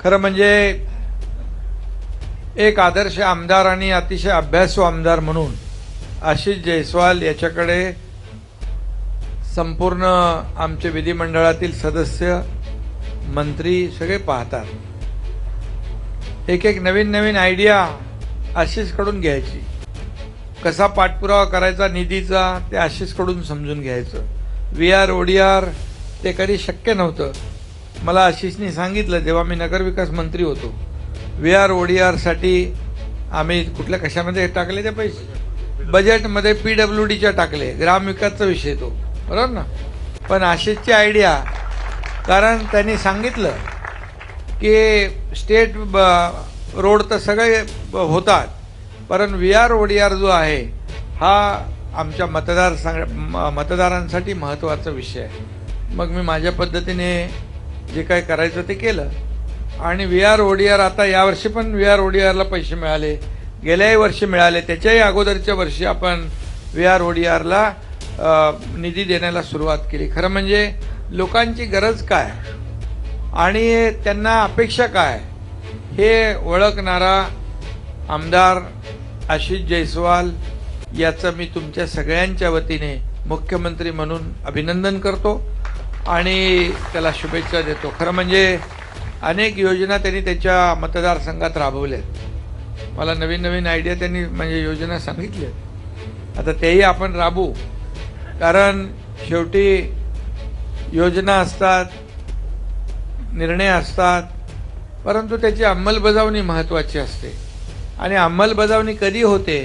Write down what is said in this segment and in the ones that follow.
खरं म्हणजे एक आदर्श आमदार आणि अतिशय अभ्यासू आमदार म्हणून आशिष जयस्वाल याच्याकडे संपूर्ण आमचे विधिमंडळातील सदस्य मंत्री सगळे पाहतात. एक एक नवीन नवीन आयडिया आशिषकडून घ्यायची. कसा पाठपुरावा करायचा निधीचा ते आशिषकडून समजून घ्यायचं. V R O D R ते कधी शक्य नव्हतं. मला आशिषने सांगितलं जेव्हा मी नगरविकास मंत्री होतो. वी आर ओडीआरसाठी आम्ही कुठल्या कशामध्ये टाकले ते पैसे? बजेटमध्ये पी डब्ल्यू डीच्या टाकले. ग्रामविकासचा विषय तो. बरोबर ना? पण आशिषची आयडिया कारण त्यांनी सांगितलं की स्टेट ब- रोड तर सगळे ब- होतात पण V R O D R जो आहे हा आमच्या मतदार सांग म- मतदारांसाठी महत्त्वाचा विषय आहे. मग मी माझ्या पद्धतीने जे काय करायचं ते केलं. आणि व्ही आर ओडीआर आता यावर्षी पण व्ही आर ओ डी आरला पैसे मिळाले. गेल्याही वर्षी मिळाले. त्याच्याही अगोदरच्या वर्षी आपण व्ही आर ओडीआरला आरला निधी देण्याला सुरुवात केली. खरं म्हणजे लोकांची गरज काय? आणि त्यांना अपेक्षा काय? हे ओळखणारा आमदार आशिष जयस्वाल याचं मी तुमच्या सगळ्यांच्या वतीने मुख्यमंत्री म्हणून अभिनंदन करतो. आणि त्याला शुभेच्छा देतो. खरं म्हणजे अनेक योजना त्यांनी त्याच्या मतदारसंघात राबवल्या आहेत मला नवीन नवीन आयडिया त्यांनी म्हणजे योजना सांगितल्या आता तेही आपण राबू कारण शेवटी योजना असतात निर्णय असतात परंतु त्याची अंमलबजावणी महत्त्वाची असते. आणि अंमलबजावणी कधी होते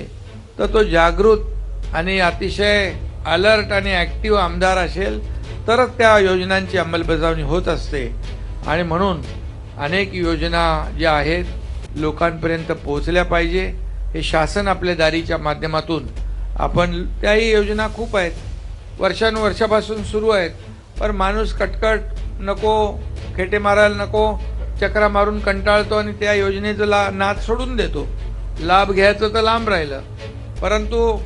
तर तो जागृत आणि अतिशय अलर्ट आणि ॲक्टिव्ह आमदार असेल तरच त्या योजनांची अंमलबजावणी होत असते. आणि म्हणून अनेक योजना ज्या आहेत लोकांपर्यंत पोहोचल्या पाहिजे. हे शासन आपल्या दारीच्या माध्यमातून आपण त्याही योजना खूप आहेत. वर्षानुवर्षापासून सुरू आहेत. पण माणूस कटकट नको खेटे मारायला नको चक्रा मारून कंटाळतो आणि त्या योजनेचं ला नाद सोडून देतो. लाभ घ्यायचं तर लांब राहिलं. परंतु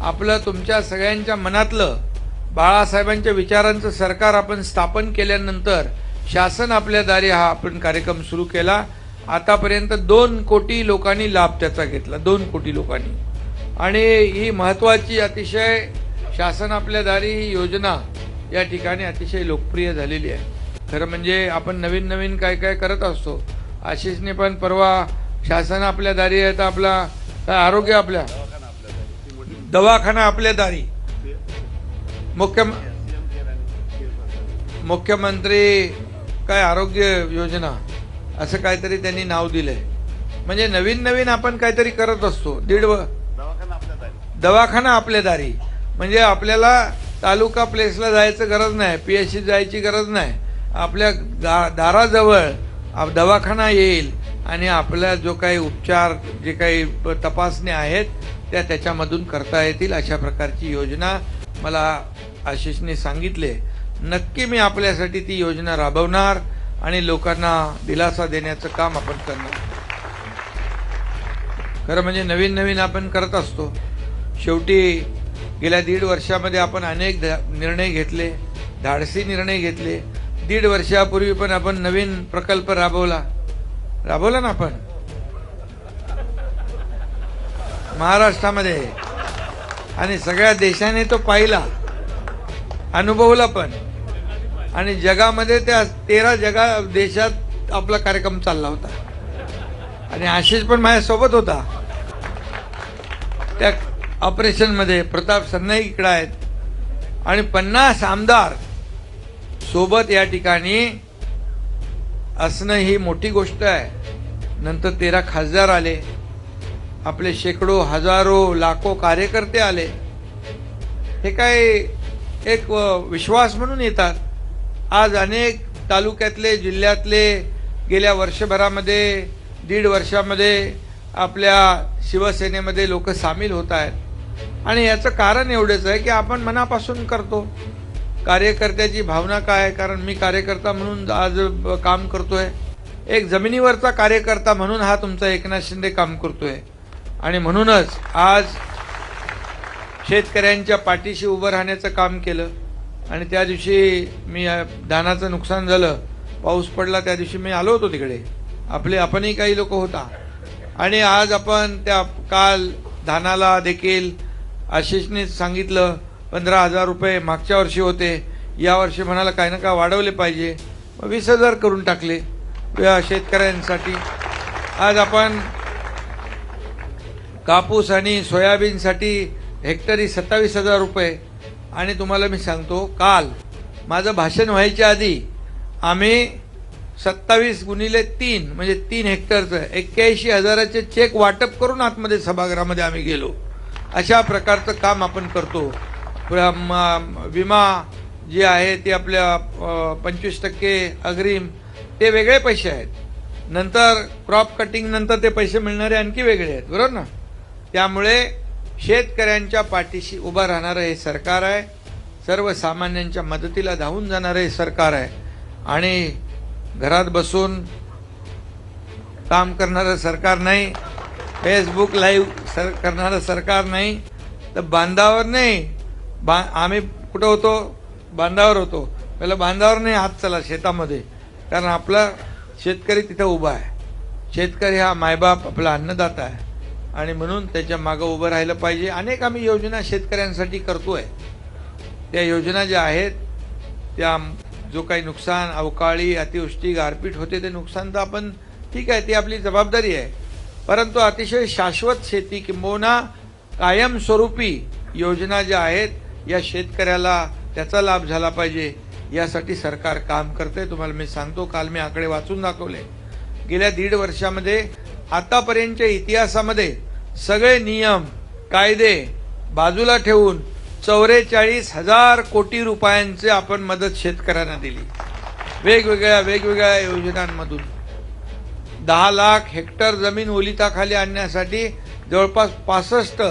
आपलं तुमच्या सगळ्यांच्या मनातलं बाळासाहेबांच्या विचारांचं सरकार आपण स्थापन केल्यानंतर शासन आपल्या दारी हा आपण कार्यक्रम सुरू केला. आतापर्यंत दोन कोटी लोकांनी लाभ त्याचा घेतला दोन कोटी लोकांनी. आणि ही महत्त्वाची अतिशय शासन आपल्या दारी ही योजना या ठिकाणी अतिशय लोकप्रिय झालेली आहे. खरं म्हणजे आपण नवीन नवीन काय काय करत असतो आशिषने पण परवा शासन आपल्या दारी आहे तर आपला आरोग्य आपल्या दवाखाना आपल्या दारी. मुख्य मुख्यमंत्री काय आरोग्य योजना असं काहीतरी त्यांनी नाव दिलंय. म्हणजे नवीन नवीन आपण काहीतरी करत असतो. दीड व दवाखाना आपल्या दारी. म्हणजे आपल्याला तालुका प्लेसला जायचं गरज नाही पी एच सी जायची गरज नाही. आपल्या गा दाराजवळ आप- दवाखाना येईल आणि आपला जो काही उपचार जे काही तपासण्या आहेत त्या त्याच्यामधून करता येतील अशा प्रकारची योजना मला आशिषने सांगितले नक्की मी आपल्यासाठी ती योजना राबवणार आणि लोकांना दिलासा देण्याचं काम आपण करणार. खरं म्हणजे नवीन नवीन आपण करत असतो. शेवटी गेल्या दीड वर्षामध्ये आपण अनेक निर्णय घेतले धाडसी निर्णय घेतले. दीड वर्षापूर्वी पण आपण नवीन प्रकल्प राबवला. राबवला ना आपण? महाराष्ट्रामध्ये आणि सगळ्या देशाने तो पाहिला. अनुभवला पण. आणि जगामध्ये त्या तेरा जगा देशात आपला कार्यक्रम चालला होता. आणि आशिष पण माझ्यासोबत होता. त्या ऑपरेशनमध्ये प्रताप सरनाईक इकडं आहेत. आणि पन्नास आमदार सोबत या ठिकाणी असणं ही मोठी गोष्ट आहे. नंतर तेरा खासदार आले. आपले शेकडो हजारो लाखो कार्यकर्ते आले. हे काय एक विश्वास म्हणून येतात. आज अनेक तालुक्यातले जिल्ह्यातले गेल्या वर्षभरामध्ये दीड वर्षामध्ये आपल्या शिवसेनेमध्ये लोक सामील होत आहेत. आणि याचं कारण एवढंच आहे की आपण मनापासून करतो. कार्यकर्त्याची भावना काय आहे? कारण मी कार्यकर्ता म्हणून आज काम काम करतोय. एक जमिनीवरचा कार्यकर्ता म्हणून हा तुमचा एकनाथ शिंदे काम करतोय. आणि म्हणूनच आज शेतकऱ्यांच्या पाठीशी उभं राहण्याचं काम केलं. आणि त्या दिवशी मी धानाचं नुकसान झालं. पाऊस पडला त्या दिवशी मी आलो होतो तिकडे. आपले आपणही काही लोक होता. आणि आज आपण त्या काल धानाला देखील आशिषने सांगितलं पंधरा हजार रुपये मागच्या वर्षी होते. या वर्षी म्हणाला काही ना काय वाढवले पाहिजे. मग वीस हजार करून टाकले या शेतकऱ्यांसाठी. आज आपण कापूस आणि सोयाबीनसाठी हेक्टरी सत्तावीस हजार रुपये. आणि तुम्हाला मी सांगतो काल माझं भाषण व्हायच्या आधी आम्ही सत्तावीस गुणिले तीन म्हणजे तीन हेक्टरचं एक्क्याऐंशी हजाराचे चेक वाटप करून आतमध्ये सभागृहामध्ये आम्ही गेलो. अशा प्रकारचं काम आपण करतो. म- विमा जे आहे ते आपल्या पंचवीस टक्के अग्रिम ते वेगळे पैसे आहेत. नंतर क्रॉप कटिंग नंतर ते पैसे मिळणारे आणखी वेगळे आहेत. बरोबर ना? त्यामुळे शेतकऱ्यांच्या पाठीशी उभं राहणारं हे सरकार आहे. सर्वसामान्यांच्या मदतीला धावून जाणारं हे सरकार आहे. आणि घरात बसून काम करणारं सरकार नाही. फेसबुक लाईव्ह सर करणारं सरकार नाही. तर बांधावर नाही. बा आम्ही कुठं होतो? बांधावर होतो. पहिलं बांधावर नाही हात चला शेतामध्ये. कारण आपला शेतकरी तिथं उभा आहे. शेतकरी हा मायबाप आपला अन्नदाता आहे. आणि म्हणून त्याच्या मागं उभं राहिलं पाहिजे. अनेक आम्ही योजना शेतकऱ्यांसाठी करतोय. त्या योजना ज्या आहेत त्या जो काही नुकसान अवकाळी अतिवृष्टी गारपीट होते ते नुकसान तर आपण ठीक आहे ती आपली जबाबदारी आहे. परंतु अतिशय शाश्वत शेती किंबहुना कायमस्वरूपी योजना ज्या आहेत या शेतकऱ्याला त्याचा लाभ झाला पाहिजे. यासाठी सरकार काम करते तुम्हाला मी सांगतो काल मी आकडे वाचून दाखवले. गेल्या दीड वर्षामध्ये आतापर्यंतच्या इतिहासामध्ये सगळे नियम कायदे बाजूला ठेवून चौवेचाळीस हजार कोटी रुपयांचे आपण मदत शेतकऱ्यांना दिली. वेगवेगळ्या वेगवेगळ्या योजनांमधून. दहा लाख हेक्टर जमीन ओलिताखाली आणण्यासाठी जवळपास पासष्ट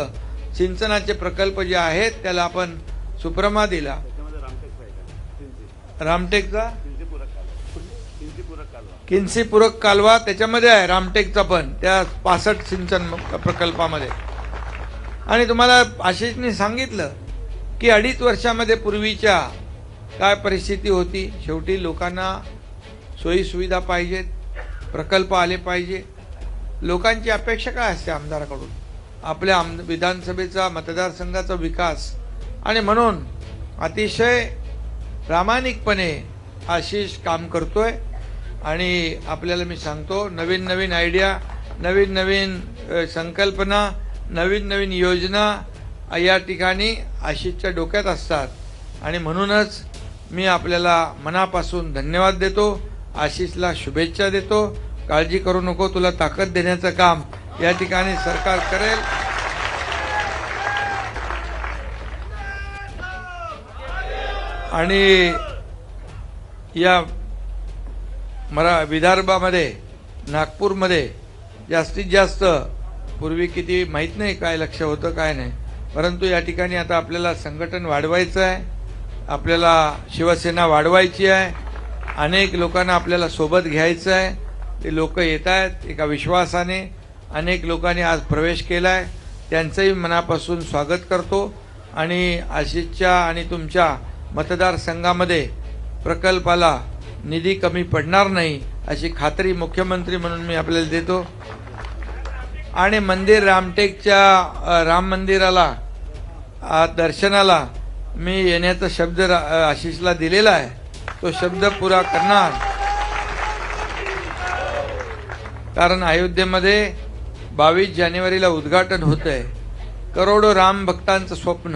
सिंचनाचे प्रकल्प जे आहेत त्याला आपण सुप्रमा दिला. रामटेक रामटेकचा? किन्सीपूरक कालवा त्याच्यामध्ये आहे रामटेकचा पण त्या पासष्ट सिंचन प्रकल्पामध्ये. आणि तुम्हाला आशिषने सांगितलं की अडीच वर्षामध्ये पूर्वीच्या काय परिस्थिती होती शेवटी लोकांना सोयीसुविधा पाहिजेत प्रकल्प आले पाहिजे लोकांची अपेक्षा काय असते आमदाराकडून? आपल्या आम विधानसभेचा मतदारसंघाचा विकास. आणि म्हणून अतिशय प्रामाणिकपणे आशिष काम करतोय. आणि आपल्याला मी सांगतो नवीन नवीन आयडिया नवीन नवीन संकल्पना नवीन नवीन योजना या ठिकाणी आशिषच्या डोक्यात असतात. आणि म्हणूनच मी आपल्याला मनापासून धन्यवाद देतो आशिषला शुभेच्छा देतो. काळजी करू नको तुला ताकद देण्याचं काम या ठिकाणी सरकार करेल. आणि या मरा विदर्भामध्ये नागपूरमध्ये जास्तीत जास्त पूर्वी किती माहीत नाही काय लक्ष होतं काय नाही. परंतु या ठिकाणी आता आपल्याला संघटन वाढवायचं आहे आपल्याला शिवसेना वाढवायची आहे अनेक लोकांना आपल्याला सोबत घ्यायचं आहे. ते लोक येत आहेत एका विश्वासाने. अनेक लोकांनी आज प्रवेश केला आहे त्यांचंही मनापासून स्वागत करतो. आणि आशिषच्या आणि तुमच्या मतदारसंघामध्ये प्रकल्पाला निधी कमी पडणार नाही अशी खात्री मुख्यमंत्री म्हणून मी आपल्याला देतो. आणि मंदिर रामटेकच्या राम मंदिराला दर्शनाला मी येण्याचा शब्द रा- आशिषला दिलेला आहे. तो शब्द पुरा करणार. कारण अयोध्येमध्ये बावीस जानेवारीला उद्घाटन होत आहे करोडो राम भक्तांचं स्वप्न.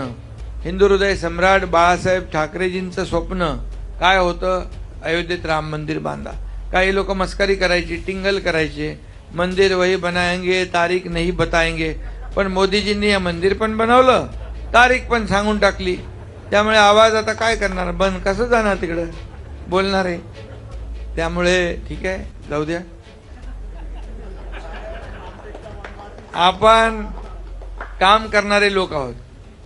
हिंदू हृदय सम्राट बाळासाहेब ठाकरेजींचं स्वप्न. काय होतं? अयोध्येत राम मंदिर बांधा. काही लोक मस्करी करायची टिंगल करायचे. मंदिर वही बनाएंगे तारीख नाही बताएंगे. पण मोदीजींनी हे मंदिर पण बनवलं. तारीख पण सांगून टाकली. त्यामुळे आवाज आता काय करणार? बंद कसं जाणार तिकडं? बोलणार आहे. त्यामुळे ठीक आहे जाऊ द्या. आपण काम करणारे लोक आहोत.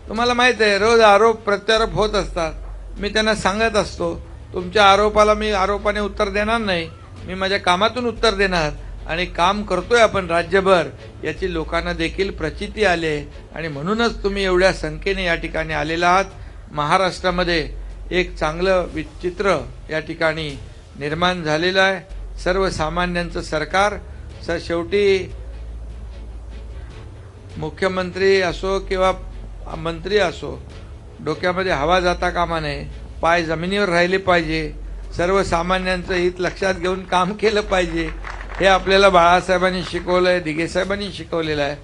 तुम्हाला माहीत आहे रोज आरोप प्रत्यारोप होत असतात. मी त्यांना सांगत असतो तुमच्या आरोपाला मी आरोपाने उत्तर देणार नाही. मी माझ्या कामातून उत्तर देणार. आणि काम करतोय आपण राज्यभर. याची लोकांना देखील प्रचिती आले आणि म्हणूनच तुम्ही एवढ्या संख्येने या ठिकाणी आलेला आहात. महाराष्ट्रामध्ये एक चांगलं विचित्र या ठिकाणी निर्माण झालेलं आहे. सर्वसामान्यांचं सरकार. स शेवटी मुख्यमंत्री असो किंवा मंत्री असो डोक्यामध्ये हवा जाता कामा नये. पाय जमिनीवर राहिले पाहिजे. सर्वसामान्यांचं हित लक्षात घेऊन काम केलं पाहिजे. हे आपल्याला बाळासाहेबांनी शिकवलं आहे दिघेसाहेबांनी शिकवलेलं आहे.